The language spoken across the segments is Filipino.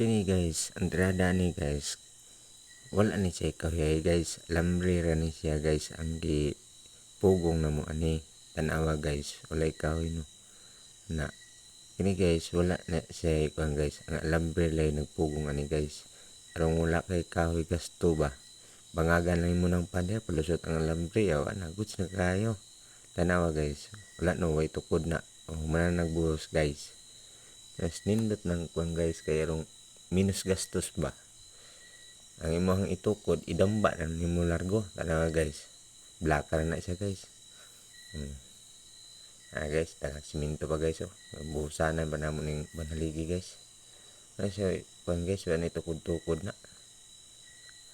kini guys andrada ni guys. Wala ni siya kahoy guys. Lambre ra ni siya guys ang gi pugong na mo ani. Tanawa guys wala kahoy no? Na kini guys wala na siya kuan guys. Ang lambre lay nagpugong ani guys. Arong wala kay kahoy gasto ba? Bangagan lang mo ng pader palusot ang lambre yaw ana goods na kayo. Tanawa guys. Wala no way tukod na. Oh, man nagbuhos guys. Mas nindot ng kuan guys kay arong minus gastos ba? Ang imong itukod idamba na nimo largo. Tanawa guys. Blacker na siya guys. Hmm. ah guys taga siminto pa guys oh. Busanan pa namo ning banhaligi guys? Ano siya kuan guys wala ni tukod-tukod na.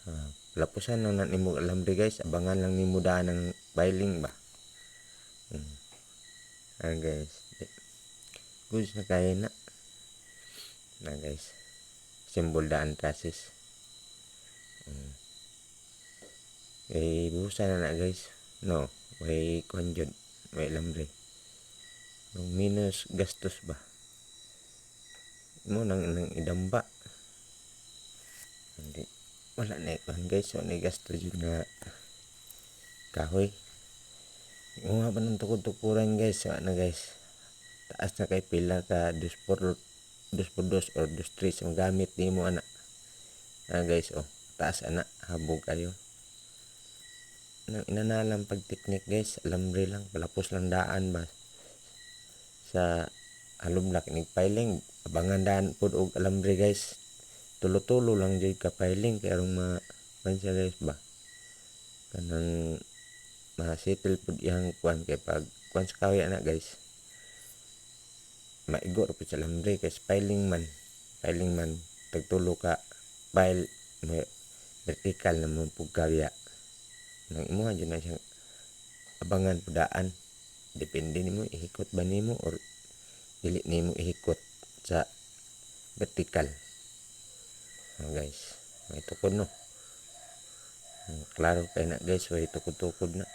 Ah, lapusan lang na nimo alambre guys. Abangan lang nimo daan ng bailing ba? Hmm. ah guys. Goods na kaya na. Na guys symbol daan traces mm. eh busa na na guys. No way konjud way lambre. Nung minus gastos ba? Mo nang, nang idamba. Hindi. Wala na ikon guys. So ni gastos yun nga. Kahoy. Mo nga pa ng tukod-tukuran guys? Wala na guys. Taas na kay pila ka dos por dos por dos or dos tres ang gamit ni mo anak ah guys oh taas anak habog kayo nang inanalang pag teknik guys alambre lang palapos lang daan ba? Sa halumlak ning piling abangan daan pud og alambre guys. Tulo-tulo lang jud ka piling kay arong ma pansya guys ba? Kanang ma-settle pud iyang kuan kay pag kuan sa kahoy anak guys maigo ra pud sa alambre kay piling man. Piling man tagtulo ka pile may vertical na mo kawya nang imo dyan na siyang abangan pudaan depende nimo ihikot ba nimo or dili nimo ihikot sa vertical. Oh, guys may tukod no? Hmm, klaro kay na guys way tukod-tukod na.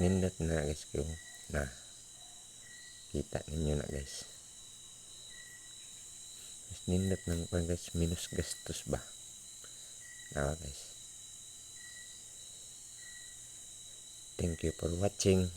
Nindot na guys ko na kita ninyo na guys mas nindot ng kwan guys minus gastos ba Now guys. Thank you for watching.